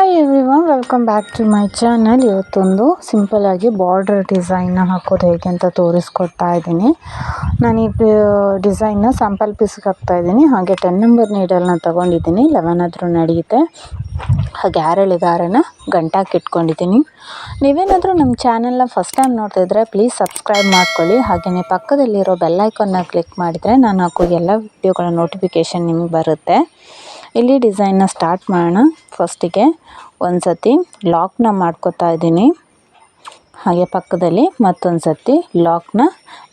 Hi everyone welcome back to my channel ಇವತ್ತೊಂದು ಸಿಂಪಲ್ಲಾಗಿ border ಡಿಸೈನ್ನ ಹಾಕೋದು ಹೇಗೆ ಅಂತ ತೋರಿಸ್ಕೊಡ್ತಾ ಇದ್ದೀನಿ. ನಾನು ಈ ಡಿಸೈನ್ನ ಸ್ಯಾಂಪಲ್ ಪೀಸ್ಗೆ ಹಾಕ್ತಾ ಇದ್ದೀನಿ. ಹಾಗೆ ಟೆನ್ ನಂಬರ್ ನೀಡಲ್ನ ತೊಗೊಂಡಿದ್ದೀನಿ. ಲೆವೆನ್ ಆದರೂ ನಡೆಯುತ್ತೆ ಹಾಗೆ ಆರೇಳು ಗಂಟಾಕಿ ಇಟ್ಕೊಂಡಿದ್ದೀನಿ. ನೀವೇನಾದರೂ ನಮ್ಮ ಚಾನಲ್ನ ಫಸ್ಟ್ ಟೈಮ್ ನೋಡ್ತಾ ಇದ್ದರೆ ಪ್ಲೀಸ್ ಸಬ್ಸ್ಕ್ರೈಬ್ ಮಾಡ್ಕೊಳ್ಳಿ. ಹಾಗೆಯೇ ಪಕ್ಕದಲ್ಲಿರೋ ಬೆಲ್ಲೈಕನ್ನ ಕ್ಲಿಕ್ ಮಾಡಿದರೆ ನಾನು ಹಾಕೋ ಎಲ್ಲ ವಿಡಿಯೋಗಳ ನೋಟಿಫಿಕೇಷನ್ ನಿಮಗೆ ಬರುತ್ತೆ. ಇಲ್ಲಿ ಡಿಸೈನ್ನ ಸ್ಟಾರ್ಟ್ ಮಾಡೋಣ. ಫಸ್ಟಿಗೆ ಒಂದು ಸತಿ ಲಾಕ್ನ ಮಾಡ್ಕೊತಾ ಇದ್ದೀನಿ. ಹಾಗೆ ಪಕ್ಕದಲ್ಲಿ ಮತ್ತೊಂದು ಸತಿ ಲಾಕ್ನ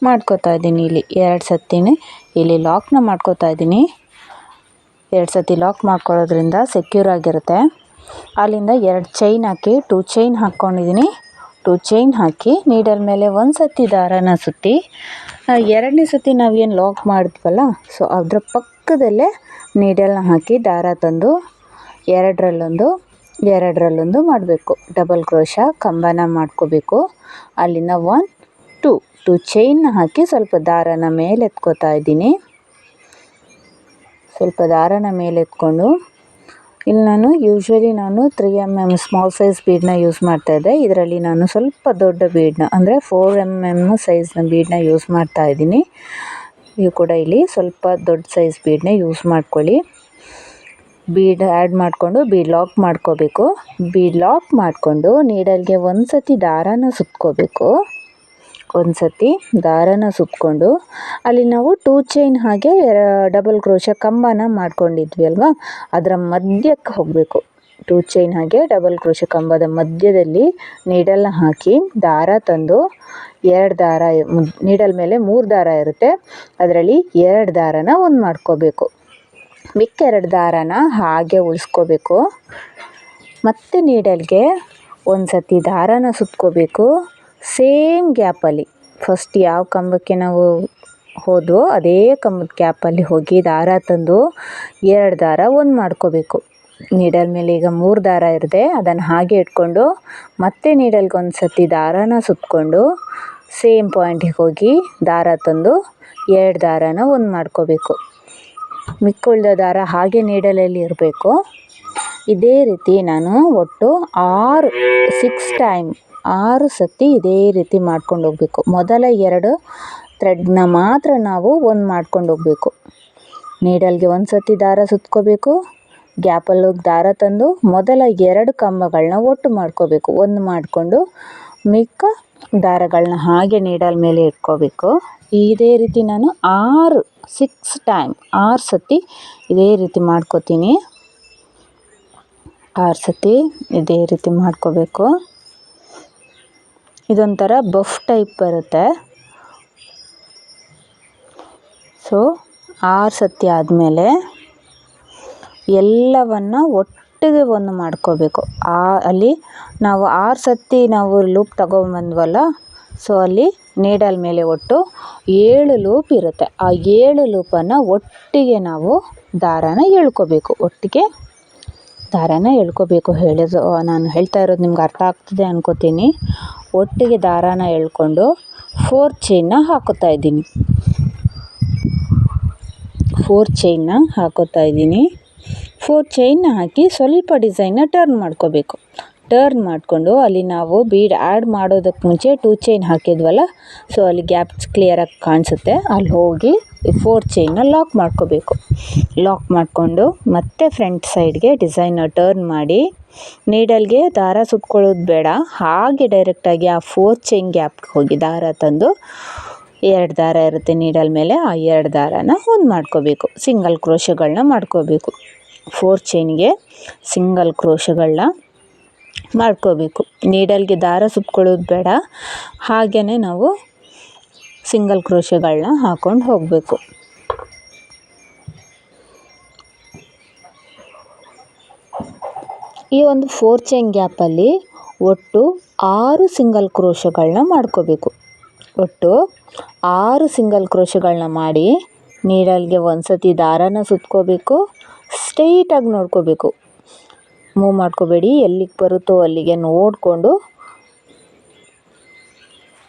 ಮಾಡ್ಕೊತಾ ಇದ್ದೀನಿ. ಇಲ್ಲಿ ಎರಡು ಸತಿನೇ ಇಲ್ಲಿ ಲಾಕ್ನ ಮಾಡ್ಕೊತಾ ಇದ್ದೀನಿ. ಎರಡು ಸತಿ ಲಾಕ್ ಮಾಡ್ಕೊಳ್ಳೋದ್ರಿಂದ ಸೆಕ್ಯೂರ್ ಆಗಿರುತ್ತೆ. ಅಲ್ಲಿಂದ ಎರಡು ಚೈನ್ ಹಾಕಿ, ಟೂ ಚೈನ್ ಹಾಕ್ಕೊಂಡಿದ್ದೀನಿ. ಟೂ ಚೈನ್ ಹಾಕಿ ನೀಡಲ್ ಮೇಲೆ ಒಂದು ಸತಿ ದಾರನ ಸುತ್ತಿ ಎರಡನೇ ಸತಿ ನಾವೇನು ಲಾಕ್ ಮಾಡಿದ್ವಲ್ಲ, ಸೊ ಅದರ ಪಕ್ಕದಲ್ಲೇ ನೀಡಲ್ನ ಹಾಕಿ ದಾರ ತಂದು ಎರಡರಲ್ಲೊಂದು ಎರಡರಲ್ಲೊಂದು ಮಾಡಬೇಕು. ಡಬಲ್ ಕ್ರೋಶ ಕಂಬನ ಮಾಡ್ಕೋಬೇಕು. ಅಲ್ಲಿಂದ ಒನ್ ಟೂ ಟು ಚೈನ್ನ ಹಾಕಿ ಸ್ವಲ್ಪ ದಾರನ ಮೇಲೆ ಎತ್ಕೋತಾ ಇದ್ದೀನಿ. ಸ್ವಲ್ಪ ದಾರನ ಮೇಲೆ ಎತ್ಕೊಂಡು, ಇಲ್ಲಿ ನಾನು ಯೂಶ್ವಲಿ ನಾನು three M M small size ಬೀಡನ್ನ ಯೂಸ್ ಮಾಡ್ತಾಯಿದ್ದೆ ಇದರಲ್ಲಿ ನಾನು ಸ್ವಲ್ಪ ದೊಡ್ಡ ಬೀಡನ್ನ ಅಂದರೆ ಫೋರ್ ಎಂ ಎಂ ಸೈಜ್ನ ಬೀಡನ್ನ ಯೂಸ್ ಮಾಡ್ತಾ ಇದ್ದೀನಿ. ನೀವು ಕೂಡ ಇಲ್ಲಿ ಸ್ವಲ್ಪ ದೊಡ್ಡ ಸೈಜ್ ಬೀಡನ್ನ ಯೂಸ್ ಮಾಡ್ಕೊಳ್ಳಿ. ಬೀಡ್ ಆ್ಯಡ್ ಮಾಡಿಕೊಂಡು ಬೀಡ್ ಲಾಕ್ ಮಾಡ್ಕೋಬೇಕು. ಬೀಡ್ ಲಾಕ್ ಮಾಡಿಕೊಂಡು ನೀಡಲ್ಗೆ ಒಂದು ಸತಿ ದಾರಾನ ಸುತ್ಕೋಬೇಕು. ಒಂದು ಸತಿ ದಾರಾನ ಸುತ್ಕೊಂಡು, ಅಲ್ಲಿ ನಾವು ಟೂ ಚೈನ್ ಹಾಗೆ ಡಬಲ್ ಕ್ರೋಶ ಕಂಬನ ಮಾಡ್ಕೊಂಡಿದ್ವಿ ಅಲ್ವಾ? ಅದರ ಮಧ್ಯಕ್ಕೆ ಹೋಗಬೇಕು. ಟೂ ಚೈನ್ ಹಾಗೆ ಡಬಲ್ ಕ್ರೋಶ ಕಂಬದ ಮಧ್ಯದಲ್ಲಿ ನೀಡಲ್ನ ಹಾಕಿ ದಾರ ತಂದು ಎರಡು ದಾರ ನೀಡಲ್ ಮೇಲೆ ಮೂರು ದಾರ ಇರುತ್ತೆ. ಅದರಲ್ಲಿ ಎರಡು ದಾರನ ಒಂದು ಮಾಡ್ಕೋಬೇಕು. ಮಿಕ್ಕ ಎರಡು ದಾರನ ಹಾಗೆ ಉಳಿಸ್ಕೋಬೇಕು. ಮತ್ತೆ ನೀಡಲ್ಗೆ ಒಂದು ಸತಿ ದಾರನ ಸುತ್ಕೋಬೇಕು. ಸೇಮ್ ಗ್ಯಾಪಲ್ಲಿ. ಫಸ್ಟ್ ಯಾವ ಕಂಬಕ್ಕೆ ನಾವು ಹೋದವೋ ಅದೇ ಕಂಬದ ಗ್ಯಾಪಲ್ಲಿ ಹೋಗಿ ದಾರ ತಂದು ಎರಡು ದಾರ ಒಂದು ಮಾಡ್ಕೋಬೇಕು. ನೀಡಲ್ ಮೇಲೆ ಈಗ ಮೂರು ದಾರ ಇರದೆ, ಅದನ್ನು ಹಾಗೆ ಇಟ್ಕೊಂಡು ಮತ್ತೆ ನೀಡಲ್ಗೆ ಒಂದು ಸತಿ ದಾರನ ಸುತ್ತಕೊಂಡು ಸೇಮ್ ಪಾಯಿಂಟಿಗೆ ಹೋಗಿ ದಾರ ತಂದು ಎರಡು ದಾರನ ಒಂದು ಮಾಡ್ಕೋಬೇಕು. ಮಿಕ್ಕುಳಿದ ದಾರ ಹಾಗೆ ನೀಡಲಲ್ಲಿ ಇರಬೇಕು. ಇದೇ ರೀತಿ ನಾನು ಒಟ್ಟು ಆರು ಸಿಕ್ಸ್ ಟೈಮ್ ಆರು ಸತಿ ಇದೇ ರೀತಿ ಮಾಡ್ಕೊಂಡು ಹೋಗಬೇಕು. ಮೊದಲ ಎರಡು ಥ್ರೆಡ್ನ ಮಾತ್ರ ನಾವು ಒಂದು ಮಾಡ್ಕೊಂಡು ಹೋಗಬೇಕು. ನೀಡಲ್ಗೆ ಒಂದು ಸತಿ ದಾರ ಸುತ್ಕೋಬೇಕು. ಗ್ಯಾಪಲ್ಲಿ ದಾರ ತಂದು ಮೊದಲ ಎರಡು ಕಂಬಗಳನ್ನ ಒಟ್ಟು ಮಾಡ್ಕೋಬೇಕು. ಒಂದು ಮಾಡಿಕೊಂಡು ಮಿಕ್ಕ ದಾರಗಳನ್ನ ಹಾಗೆ ನೀಡಲ್ ಮೇಲೆ ಇಟ್ಕೋಬೇಕು. ಇದೇ ರೀತಿ ನಾನು ಆರು ಸಿಕ್ಸ್ ಟೈಮ್ ಆರು ಸತಿ ಇದೇ ರೀತಿ ಮಾಡ್ಕೋತೀನಿ. ಆರು ಸತಿ ಇದೇ ರೀತಿ ಮಾಡ್ಕೋಬೇಕು. ಇದೊಂಥರ ಬಫ್ ಟೈಪ್ ಬರುತ್ತೆ. ಸೊ ಆರು ಸತಿ ಆದಮೇಲೆ ಎಲ್ಲವನ್ನ ಒಟ್ಟಿಗೆ ಒಂದು ಮಾಡ್ಕೋಬೇಕು. ಆ, ಅಲ್ಲಿ ನಾವು ಆರು ಸತಿ ನಾವು ಲೂಪ್ ತಗೊಂಬಂದ್ವಲ್ಲ ಸೊ ಅಲ್ಲಿ ನೀಡಲ್ ಮೇಲೆ ಒಟ್ಟು ಏಳು ಲೂಪ್ ಇರುತ್ತೆ. ಆ ಏಳು ಲೂಪನ್ನು ಒಟ್ಟಿಗೆ ನಾವು ದಾರಾನ ಎಳ್ಕೋಬೇಕು. ಒಟ್ಟಿಗೆ ದಾರಾನ ಎಳ್ಕೋಬೇಕು. ಹೇಳೋದು ನಾನು ಹೇಳ್ತಾ ಇರೋದು ನಿಮ್ಗೆ ಅರ್ಥ ಆಗ್ತಿದೆ ಅನ್ಕೋತೀನಿ. ಒಟ್ಟಿಗೆ ದಾರಾನ ಎಳ್ಕೊಂಡು ಫೋರ್ ಚೈನ್ನ ಹಾಕೋತಾ ಇದ್ದೀನಿ. ಫೋರ್ ಚೈನ್ನ ಹಾಕೋತಾ ಇದ್ದೀನಿ. ಫೋರ್ ಚೈನ್ನ ಹಾಕಿ ಸ್ವಲ್ಪ ಡಿಸೈನ್ನ ಟರ್ನ್ ಮಾಡ್ಕೋಬೇಕು. ಟರ್ನ್ ಮಾಡಿಕೊಂಡು ಅಲ್ಲಿ ನಾವು ಬೀಡ್ ಆ್ಯಡ್ ಮಾಡೋದಕ್ಕೆ ಮುಂಚೆ ಟೂ ಚೈನ್ ಹಾಕಿದ್ವಲ್ಲ ಸೊ ಅಲ್ಲಿ ಗ್ಯಾಪ್ಸ್ ಕ್ಲಿಯರಾಗಿ ಕಾಣಿಸುತ್ತೆ. ಅಲ್ಲಿ ಹೋಗಿ ಈ ಫೋರ್ ಚೈನ್ನ ಲಾಕ್ ಮಾಡ್ಕೋಬೇಕು. ಲಾಕ್ ಮಾಡಿಕೊಂಡು ಮತ್ತೆ ಫ್ರಂಟ್ ಸೈಡ್ಗೆ ಡಿಸೈನ್ನ ಟರ್ನ್ ಮಾಡಿ ನೀಡಲ್ಗೆ ದಾರ ಸುತ್ಕೊಳ್ಳೋದು ಬೇಡ. ಹಾಗೆ ಡೈರೆಕ್ಟಾಗಿ ಆ ಫೋರ್ ಚೈನ್ ಗ್ಯಾಪ್ಗೆ ಹೋಗಿ ದಾರ ತಂದು ಎರಡು ದಾರ ಇರುತ್ತೆ ನೀಡಲ್ ಮೇಲೆ, ಆ ಎರಡು ದಾರನ ಒಂದು ಮಾಡ್ಕೋಬೇಕು. ಸಿಂಗಲ್ ಕ್ರೋಶಗಳನ್ನ ಮಾಡ್ಕೋಬೇಕು. ಫೋರ್ ಚೈನ್ಗೆ ಸಿಂಗಲ್ ಕ್ರೋಶಗಳನ್ನ ಮಾಡ್ಕೋಬೇಕು. ನೀಡಲ್ಗೆ ದಾರ ಸುತ್ಕೊಳ್ಳೋದು ಬೇಡ. ಹಾಗೇ ನಾವು ಸಿಂಗಲ್ ಕ್ರೋಶಗಳನ್ನ ಹಾಕ್ಕೊಂಡು ಹೋಗಬೇಕು. ಈ ಒಂದು ಫೋರ್ ಚೈನ್ ಗ್ಯಾಪಲ್ಲಿ ಒಟ್ಟು ಆರು ಸಿಂಗಲ್ ಕ್ರೋಶಗಳನ್ನ ಮಾಡ್ಕೋಬೇಕು. ಒಟ್ಟು ಆರು ಸಿಂಗಲ್ ಕ್ರೋಶಗಳನ್ನ ಮಾಡಿ ನೀಡಲ್ಗೆ ಒಂದು ಸತಿ ದಾರನ ಸುತ್ಕೋಬೇಕು. ಸ್ಟ್ರೈಟಾಗಿ ನೋಡ್ಕೋಬೇಕು. ಮೂವ್ ಮಾಡ್ಕೋಬೇಡಿ, ಎಲ್ಲಿಗೆ ಬರುತ್ತೋ ಅಲ್ಲಿಗೆ ನೋಡಿಕೊಂಡು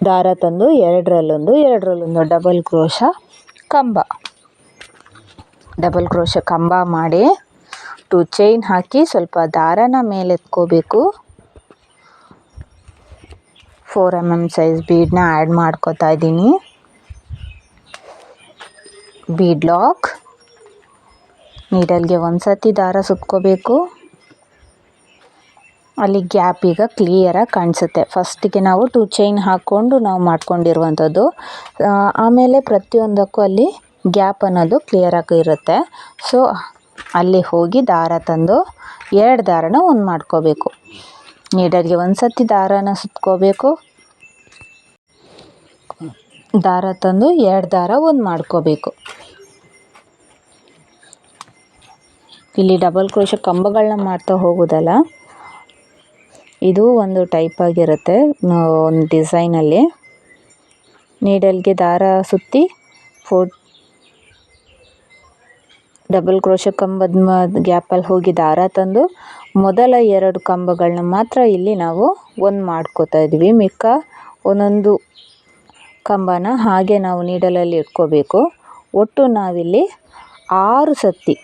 ದಾರ ತಂದು ಎರಡರಲ್ಲೊಂದು ಎರಡರಲ್ಲೊಂದು ಡಬಲ್ ಕ್ರೋಶ ಕಂಬ. ಡಬಲ್ ಕ್ರೋಶ ಕಂಬ ಮಾಡಿ ಟು ಚೈನ್ ಹಾಕಿ ಸ್ವಲ್ಪ ದಾರನ ಮೇಲೆ ಎತ್ಕೋಬೇಕು. ಫೋರ್ ಎಂ ಎಂ ಸೈಜ್ ಬೀಡನ್ನ ಆ್ಯಡ್ ಮಾಡ್ಕೋತಾ ಇದ್ದೀನಿ. ಬೀಡ್ ಲಾಕ್ ನೀಡಲ್ಗೆ ಒಂದು ಸತಿ ದಾರ ಸುತ್ಕೋಬೇಕು. ಅಲ್ಲಿ ಗ್ಯಾಪ್ ಈಗ ಕ್ಲಿಯರಾಗಿ ಕಾಣಿಸುತ್ತೆ. ಫಸ್ಟಿಗೆ ನಾವು ಟೂ ಚೈನ್ ಹಾಕ್ಕೊಂಡು ನಾವು ಮಾಡ್ಕೊಂಡಿರುವಂಥದ್ದು. ಆಮೇಲೆ ಪ್ರತಿಯೊಂದಕ್ಕೂ ಅಲ್ಲಿ ಗ್ಯಾಪ್ ಅನ್ನೋದು ಕ್ಲಿಯರಾಗಿ ಇರುತ್ತೆ. ಸೊ ಅಲ್ಲಿ ಹೋಗಿ ದಾರ ತಂದು ಎರಡು ದಾರನ ಒಂದು ಮಾಡ್ಕೋಬೇಕು. ನೀಡಲ್ಗೆ ಒಂದು ಸತಿ ದಾರನ ಸುತ್ಕೋಬೇಕು. ದಾರ ತಂದು ಎರಡು ದಾರ ಒಂದು ಮಾಡ್ಕೋಬೇಕು. ಇಲ್ಲಿ ಡಬಲ್ ಕ್ರೋಶ ಕಂಬಗಳನ್ನ ಮಾಡ್ತಾ ಹೋಗೋದಲ್ಲ? ಇದು ಒಂದು ಟೈಪ್ ಆಗಿರುತ್ತೆ ಒಂದು ಡಿಸೈನಲ್ಲಿ ನೀಡಲ್ಗೆ ದಾರ ಸುತ್ತಿ ಫೋರ್ ಡಬಲ್ ಕ್ರೋಶ ಕಂಬದ ಗ್ಯಾಪಲ್ಲಿ ಹೋಗಿ ದಾರ ತಂದು ಮೊದಲ ಎರಡು ಕಂಬಗಳನ್ನ ಮಾತ್ರ ಇಲ್ಲಿ ನಾವು ಒಂದು ಮಾಡ್ಕೋತಾ ಇದ್ವಿ. ಮಿಕ್ಕ ಒಂದೊಂದು ಕಂಬನ ಹಾಗೆ ನಾವು ನೀಡಲಲ್ಲಿ ಇಟ್ಕೋಬೇಕು. ಒಟ್ಟು ನಾವಿಲ್ಲಿ ಆರು ಸತಿ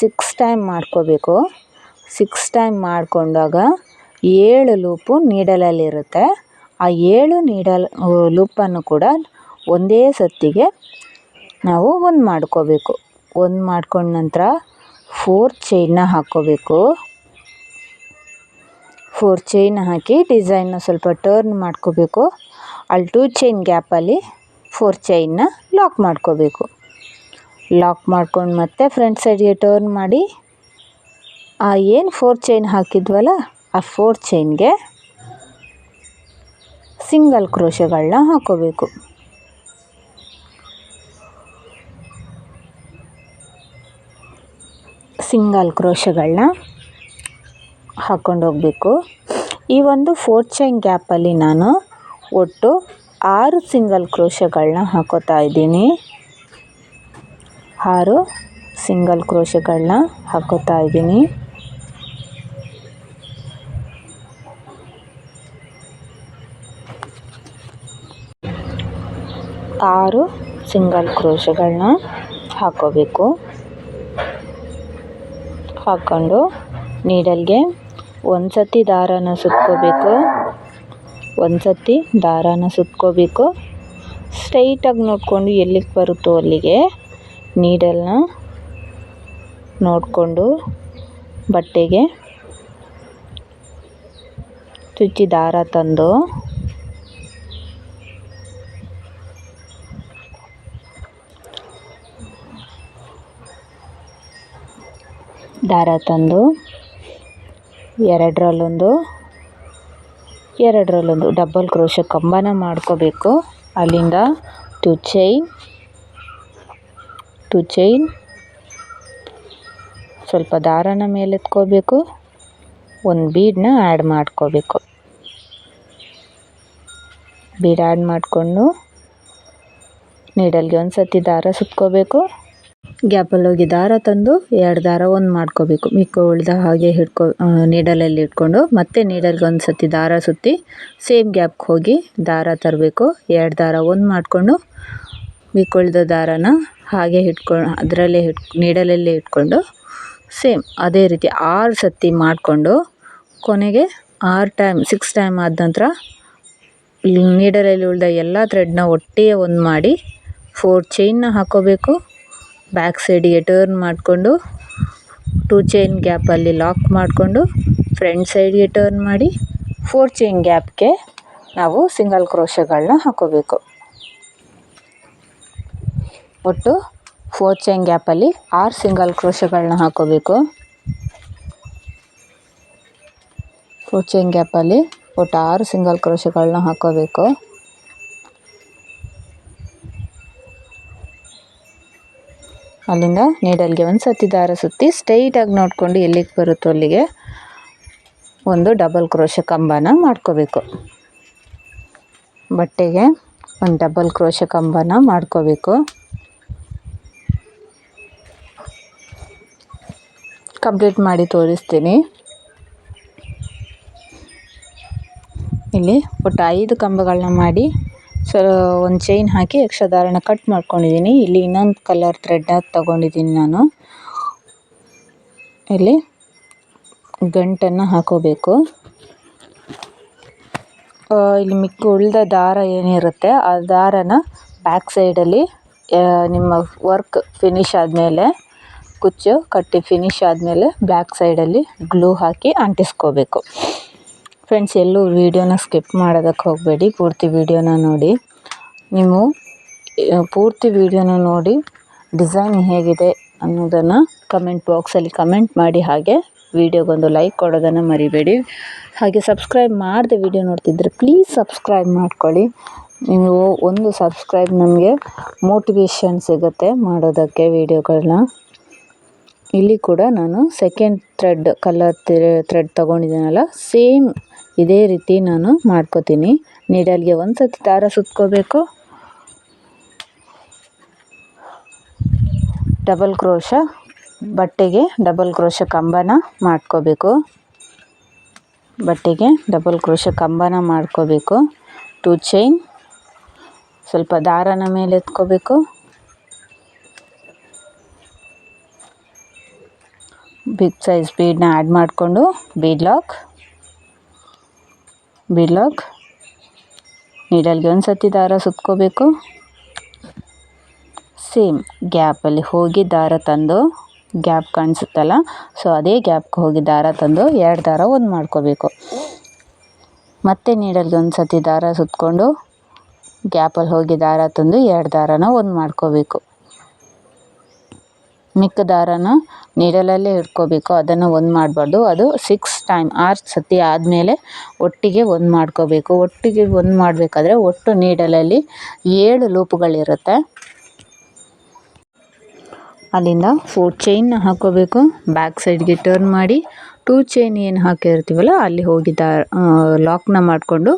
ಸಿಕ್ಸ್ ಟೈಮ್ ಮಾಡ್ಕೋಬೇಕು. ಸಿಕ್ಸ್ ಟೈಮ್ ಮಾಡಿಕೊಂಡಾಗ ಏಳು ಲೂಪು ನೀಡಲಲ್ಲಿರುತ್ತೆ. ಆ ಏಳು ನೀಡಲ್ ಲೂಪನ್ನು ಕೂಡ ಒಂದೇ ಸತ್ತಿಗೆ ನಾವು ಒಂದು ಮಾಡ್ಕೋಬೇಕು. ಒಂದು ಮಾಡ್ಕೊಂಡ ನಂತರ ಫೋರ್ ಚೈನ್ನ ಹಾಕ್ಕೋಬೇಕು ಫೋರ್ ಚೈನ್ ಹಾಕಿ ಡಿಸೈನ್ನ ಸ್ವಲ್ಪ ಟರ್ನ್ ಮಾಡ್ಕೋಬೇಕು. ಅಲ್ಲಿ ಟೂ ಚೈನ್ ಗ್ಯಾಪಲ್ಲಿ ಫೋರ್ ಚೈನ್ನ ಲಾಕ್ ಮಾಡ್ಕೋಬೇಕು. ಲಾಕ್ ಮಾಡ್ಕೊಂಡು ಮತ್ತೆ ಫ್ರಂಟ್ ಸೈಡ್ಗೆ ಟರ್ನ್ ಮಾಡಿ, ಆ ಏನು ಫೋರ್ ಚೈನ್ ಹಾಕಿದ್ವಲ್ಲ, ಆ ಫೋರ್ ಚೈನ್ಗೆ ಸಿಂಗಲ್ ಕ್ರೋಶಗಳನ್ನ ಹಾಕೋಬೇಕು. ಸಿಂಗಲ್ ಕ್ರೋಶಗಳನ್ನ ಹಾಕ್ಕೊಂಡು ಹೋಗಬೇಕು. ಈ ಒಂದು ಫೋರ್ ಚೈನ್ ಗ್ಯಾಪಲ್ಲಿ ನಾನು ಒಟ್ಟು ಆರು ಸಿಂಗಲ್ ಕ್ರೋಶಗಳನ್ನ ಹಾಕೋತಾ ಇದ್ದೀನಿ. ಆರು ಸಿಂಗಲ್ ಕ್ರೋಶಗಳನ್ನ ಹಾಕೋತಾ ಇದ್ದೀನಿ. ಆರು, ಸಿಂಗಲ್ ಕ್ರೋಶಗಳನ್ನ ಹಾಕೋಬೇಕು. ಹಾಕ್ಕೊಂಡು ನೀಡಲ್ಗೆ ಒಂದು ಸತಿ ದಾರಾನ ಸುತ್ಕೋಬೇಕು. ಒಂದು ಸತಿ ದಾರಾನ ಸುತ್ಕೋಬೇಕು. ಸ್ಟ್ರೈಟಾಗಿ ನೋಡಿಕೊಂಡು ಎಲ್ಲಿಗೆ ಬರುತ್ತೋ ಅಲ್ಲಿಗೆ. ನೀಡಲ್ನ ನೋಡಿಕೊಂಡು ಬಟ್ಟೆಗೆ ಚುಚ್ಚಿ ದಾರ ತಂದು ದಾರ ತಂದು ಎರಡರಲ್ಲೊಂದು ಎರಡರಲ್ಲೊಂದು ಡಬಲ್ ಕ್ರೋಶ ಕಂಬನ ಮಾಡ್ಕೋಬೇಕು. ಅಲ್ಲಿಂದ ಟು ಚೈನ್ ಟು ಚೈನ್ ಸ್ವಲ್ಪ ದಾರನ ಮೇಲೆ ಎತ್ಕೋಬೇಕು. ಒಂದು ಬೀಡನ್ನ ಆ್ಯಡ್ ಮಾಡ್ಕೋಬೇಕು. ಬೀಡ್ ಆ್ಯಡ್ ಮಾಡಿಕೊಂಡು ನೀಡಲ್ಗೆ ಒಂದು ಸತಿ ದಾರ ಸುತ್ಕೋಬೇಕು. ಗ್ಯಾಪಲ್ಲಿ ಹೋಗಿ ದಾರ ತಂದು ಎರಡು ದಾರ ಒಂದು ಮಾಡ್ಕೋಬೇಕು. ಮಿಕ್ಕ ಉಳಿದ ಹಾಗೆ ಹಿಡ್ಕೊ ನೀಡಲಲ್ಲಿ ಇಟ್ಕೊಂಡು ಮತ್ತೆ ನೀಡಲ್ಗೆ ಒಂದು ಸತಿ ದಾರ ಸುತ್ತಿ ಸೇಮ್ ಗ್ಯಾಪ್ಗೆ ಹೋಗಿ ದಾರ ತರಬೇಕು. ಎರಡು ದಾರ ಒಂದು ಮಾಡಿಕೊಂಡು ಮಿಕ್ಕ ಉಳಿದ ದಾರನ ಹಾಗೆ ಹಿಡ್ಕೊ, ಅದರಲ್ಲೇ ಹಿಡ್, ನೀಡಲಲ್ಲೇ ಇಟ್ಕೊಂಡು ಸೇಮ್ ಅದೇ ರೀತಿ ಆರು ಸತಿ ಮಾಡಿಕೊಂಡು ಕೊನೆಗೆ ಆರು ಟೈಮ್, ಸಿಕ್ಸ್ ಟೈಮ್ ಆದ ನಂತರ ನೀಡಲಲ್ಲಿ ಉಳಿದ ಎಲ್ಲ ಥ್ರೆಡ್ನ ಒಟ್ಟಿಗೆ ಒಂದು ಮಾಡಿ ಫೋರ್ ಚೈನ್ನ ಹಾಕ್ಕೋಬೇಕು ಬ್ಯಾಕ್ ಸೈಡಿಗೆ ಟರ್ನ್ ಮಾಡಿಕೊಂಡು ಟೂ ಚೈನ್ ಗ್ಯಾಪಲ್ಲಿ ಲಾಕ್ ಮಾಡಿಕೊಂಡು ಫ್ರಂಟ್ ಸೈಡಿಗೆ ಟರ್ನ್ ಮಾಡಿ ಫೋರ್ ಚೈನ್ ಗ್ಯಾಪ್ಗೆ ನಾವು ಸಿಂಗಲ್ ಕ್ರೋಶಗಳನ್ನ ಹಾಕೋಬೇಕು. ಒಟ್ಟು ಫೋರ್ ಚೈನ್ ಗ್ಯಾಪಲ್ಲಿ ಆರು ಸಿಂಗಲ್ ಕ್ರೋಶಗಳನ್ನ ಹಾಕೋಬೇಕು. ಫೋರ್ ಚೈನ್ ಗ್ಯಾಪಲ್ಲಿ ಒಟ್ಟು ಆರು ಸಿಂಗಲ್ ಕ್ರೋಶಗಳನ್ನ ಹಾಕೋಬೇಕು. ಅಲ್ಲಿಂದ ನೀಡಲ್ಗೆ ಒಂದು ಸತಿ ದಾರ ಸುತ್ತಿ ಸ್ಟ್ರೈಟಾಗಿ ನೋಡಿಕೊಂಡು ಎಲ್ಲಿಗೆ ಬರುತ್ತೋ ಅಲ್ಲಿಗೆ ಒಂದು ಡಬಲ್ ಕ್ರೋಶ ಕಂಬನ ಮಾಡ್ಕೋಬೇಕು. ಬಟ್ಟೆಗೆ ಒಂದು ಡಬಲ್ ಕ್ರೋಶ ಕಂಬನ ಮಾಡ್ಕೋಬೇಕು. ಕಂಪ್ಲೀಟ್ ಮಾಡಿ ತೋರಿಸ್ತೀನಿ. ಇಲ್ಲಿ ಒಟ್ಟು ಐದು ಕಂಬಗಳನ್ನ ಮಾಡಿ ಸೊ, ಒಂದು ಚೈನ್ ಹಾಕಿ ಎಕ್ಸ್ಟ್ರಾ ದಾರನ ಕಟ್ ಮಾಡ್ಕೊಂಡಿದ್ದೀನಿ ಇಲ್ಲಿ ಇನ್ನೊಂದು ಕಲರ್ ಥ್ರೆಡ್ ತಗೊಂಡಿದ್ದೀನಿ ನಾನು. ಇಲ್ಲಿ ಗಂಟನ್ನು ಹಾಕೋಬೇಕು. ಇಲ್ಲಿ ಮಿಕ್ಕ ಉಳಿದ ದಾರ ಏನಿರುತ್ತೆ, ಆ ದಾರನ ಬ್ಯಾಕ್ ಸೈಡಲ್ಲಿ ನಿಮ್ಮ ವರ್ಕ್ ಫಿನಿಷ್ ಆದಮೇಲೆ ಕುಚ್ಚು, ಕಟ್ಟಿ ಫಿನಿಶ್ ಆದಮೇಲೆ ಬ್ಯಾಕ್ ಸೈಡಲ್ಲಿ ಗ್ಲೂ ಹಾಕಿ ಅಂಟಿಸ್ಕೋಬೇಕು. ಫ್ರೆಂಡ್ಸ್ ಎಲ್ಲೂ ವೀಡಿಯೋನ ಸ್ಕಿಪ್ ಮಾಡೋದಕ್ಕೆ ಹೋಗಬೇಡಿ. ಪೂರ್ತಿ ವೀಡಿಯೋನ ನೋಡಿ. ನೀವು ಪೂರ್ತಿ ವೀಡಿಯೋನ ನೋಡಿ ಡಿಸೈನ್ ಹೇಗಿದೆ ಅನ್ನೋದನ್ನು ಕಮೆಂಟ್ ಬಾಕ್ಸಲ್ಲಿ ಕಮೆಂಟ್ ಮಾಡಿ ಹಾಗೆ ವೀಡಿಯೋಗೊಂದು ಲೈಕ್ ಕೊಡೋದನ್ನು ಮರಿಬೇಡಿ. ಹಾಗೆ ಸಬ್ಸ್ಕ್ರೈಬ್ ಮಾಡಿದೆ ವೀಡಿಯೋ ನೋಡ್ತಿದ್ರೆ ಪ್ಲೀಸ್ ಸಬ್ಸ್ಕ್ರೈಬ್ ಮಾಡ್ಕೊಳ್ಳಿ. ನೀವು ಒಂದು ಸಬ್ಸ್ಕ್ರೈಬ್ ನಮಗೆ ಮೋಟಿವೇಶನ್ ಸಿಗುತ್ತೆ ಮಾಡೋದಕ್ಕೆ ವೀಡಿಯೋಗಳನ್ನ ಇಲ್ಲಿ ಕೂಡ ನಾನು ಸೆಕೆಂಡ್ ಥ್ರೆಡ್ ಕಲರ್ ಥ್ರೆಡ್ ತೊಗೊಂಡಿದ್ದೀನಲ್ಲ ಸೇಮ್ ಇದೇ ರೀತಿ ನಾನು ಮಾಡ್ಕೋತೀನಿ. ನೀಡಲ್ಗೆ ಒಂದು ಸತಿ ದಾರ ಸುತ್ಕೋಬೇಕು. ಡಬಲ್ ಕ್ರೋಶ ಬಟ್ಟೆಗೆ ಡಬಲ್ ಕ್ರೋಶ ಕಂಬನ ಮಾಡ್ಕೋಬೇಕು. ಬಟ್ಟೆಗೆ ಡಬಲ್ ಕ್ರೋಶ ಕಂಬನ ಮಾಡ್ಕೋಬೇಕು. ಟೂ ಚೈನ್ ಸ್ವಲ್ಪ ದಾರನ ಮೇಲೆ ಎತ್ಕೋಬೇಕು. ಬಿಗ್ ಸೈಜ್ ಬೀಡನ್ನ ಆ್ಯಡ್ ಮಾಡಿಕೊಂಡು ಬೀಡ್ ಲಾಕ್. Bead lock. ನೀಡಲ್ಗೆ ಒಂದು ಸತಿ ದಾರ ಸುತ್ಕೋಬೇಕು. ಸೇಮ್ ಗ್ಯಾಪಲ್ಲಿ ಹೋಗಿ ದಾರ ತಂದು ಗ್ಯಾಪ್ ಕಾಣಿಸುತ್ತಲ್ಲ, ಸೊ ಅದೇ ಗ್ಯಾಪ್ಗೆ ಹೋಗಿ ದಾರ ತಂದು ಎರಡು ದಾರ ಒಂದು ಮಾಡ್ಕೋಬೇಕು. ಮತ್ತೆ ನೀಡಲ್ಗೆ ಒಂದು ಸತಿ ದಾರ ಸುತ್ಕೊಂಡು ಗ್ಯಾಪಲ್ಲಿ ಹೋಗಿ ದಾರ ತಂದು ಎರಡು ದಾರನ ಒಂದು ಮಾಡ್ಕೋಬೇಕು. ಮಿಕ್ಕ ದಾರನ ನೀಡಲಲ್ಲೇ ಇಟ್ಕೋಬೇಕು ಅದನ್ನು ಒಂದು ಮಾಡಬಾರ್ದು. ಅದು ಸಿಕ್ಸ್ ಟೈಮ್ ಆರು ಸತಿ ಆದಮೇಲೆ ಒಟ್ಟಿಗೆ ಒಂದು ಮಾಡ್ಕೋಬೇಕು. ಒಟ್ಟಿಗೆ ಒಂದು ಮಾಡಬೇಕಾದ್ರೆ ಒಟ್ಟು ನೀಡಲಲ್ಲಿ ಏಳು ಲೂಪುಗಳಿರುತ್ತೆ ಅಲ್ಲಿಂದ ಫೋರ್ ಚೈನ್ನ ಹಾಕ್ಕೋಬೇಕು ಬ್ಯಾಕ್ ಸೈಡ್ಗೆ ಟರ್ನ್ ಮಾಡಿ ಟೂ ಚೈನ್ ಏನು ಹಾಕಿರ್ತೀವಲ್ಲ, ಅಲ್ಲಿ ಹೋಗಿ ದಾ ಲಾಕ್ನ ಮಾಡಿಕೊಂಡು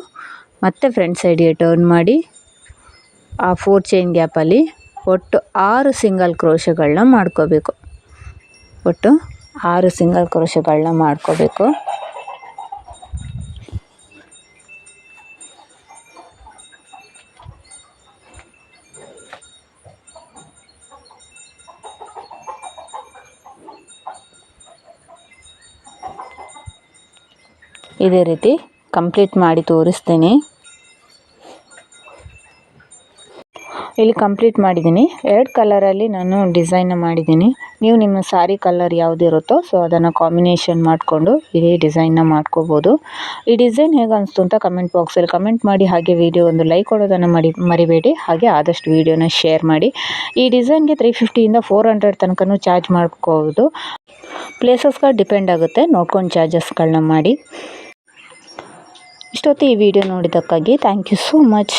ಮತ್ತೆ ಫ್ರಂಟ್ ಸೈಡ್ಗೆ ಟರ್ನ್ ಮಾಡಿ ಆ ಫೋರ್ ಚೈನ್ ಗ್ಯಾಪಲ್ಲಿ ಒಟ್ಟು ಆರು ಸಿಂಗಲ್ ಕ್ರೋಶಗಳನ್ನ ಮಾಡ್ಕೋಬೇಕು. ಒಟ್ಟು ಆರು ಸಿಂಗಲ್ ಕ್ರೋಶಗಳನ್ನ ಮಾಡ್ಕೋಬೇಕು. ಇದೇ ರೀತಿ ಕಂಪ್ಲೀಟ್ ಮಾಡಿ ತೋರಿಸ್ತೀನಿ. ಇಲ್ಲಿ ಕಂಪ್ಲೀಟ್ ಮಾಡಿದ್ದೀನಿ. ಎರಡು ಕಲರಲ್ಲಿ ನಾನು ಡಿಸೈನ್ ಮಾಡಿದ್ದೀನಿ. ನೀವು ನಿಮ್ಮ ಸಾರಿ ಕಲರ್ ಯಾವುದಿರುತ್ತೋ ಸೊ ಅದನ್ನು ಕಾಂಬಿನೇಷನ್ ಮಾಡಿಕೊಂಡು ಇದೇ ಡಿಸೈನ್ನ ಮಾಡ್ಕೋಬೋದು. ಈ ಡಿಸೈನ್ ಹೇಗೆ ಅನಿಸ್ತು ಅಂತ ಕಮೆಂಟ್ ಬಾಕ್ಸಲ್ಲಿ ಕಮೆಂಟ್ ಮಾಡಿ, ಹಾಗೆ ವಿಡಿಯೋ ಒಂದು ಲೈಕ್ ಕೊಡೋದನ್ನು ಮಾಡಿ, ಮರಿಬೇಡಿ. ಹಾಗೆ ಆದಷ್ಟು ವಿಡಿಯೋನ ಶೇರ್ ಮಾಡಿ. ಈ ಡಿಸೈನ್ಗೆ ತ್ರೀ ಫಿಫ್ಟಿಯಿಂದ ಫೋರ್ ಹಂಡ್ರೆಡ್ ತನಕನೂ ಚಾರ್ಜ್ ಮಾಡ್ಕೋಬೋದು. ಪ್ಲೇಸಸ್ಗಳು ಡಿಪೆಂಡ್ ಆಗುತ್ತೆ. ನೋಡ್ಕೊಂಡು ಚಾರ್ಜಸ್ಗಳನ್ನ ಮಾಡಿ. ಇಷ್ಟೊತ್ತು ಈ ವಿಡಿಯೋ ನೋಡಿದ್ದಕ್ಕಾಗಿ ಥ್ಯಾಂಕ್ ಯು ಸೋ ಮಚ್